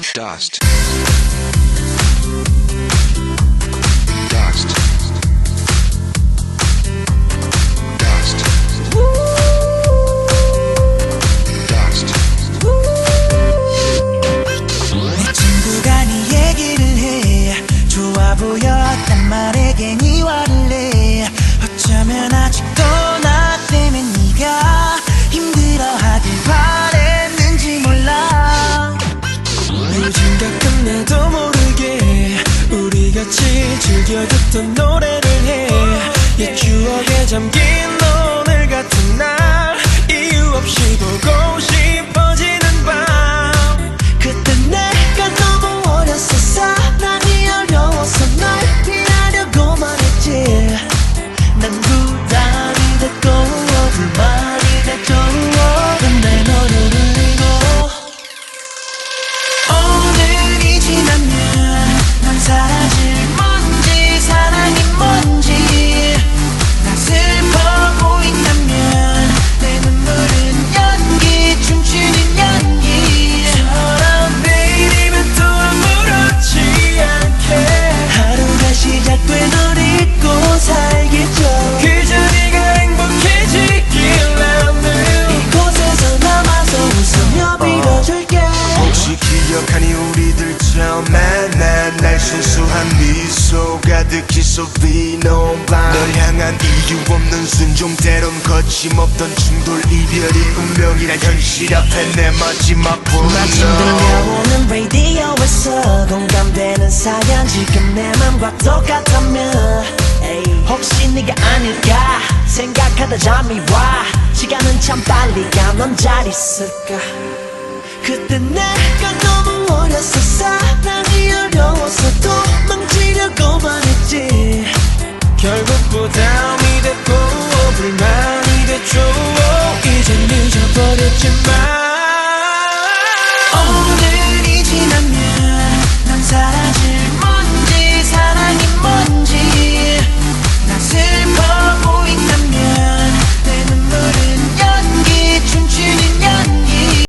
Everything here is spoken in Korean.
Dust. Dust. Dust. Dust. 내 친구가 네 얘기를 해 좋아 보였단 말에 괜히 화를 내 같이 즐겨 듣던 노래를 해 옛 추억에 잠긴 순수한 미소 가득히 쏟비놓은 밤널 향한 이유 없는 순종 때론 거침없던 충돌 이별이 운명이란 현실 앞에 내 마지막 마침 분노 들려오는 라디오에서 공감되는 사연 지금 내 맘과 똑같다면 혹시 네가 아닐까 생각하다 잠이 와. 시간은 참 빨리 가넌 잘 있을까? 그때 내가 너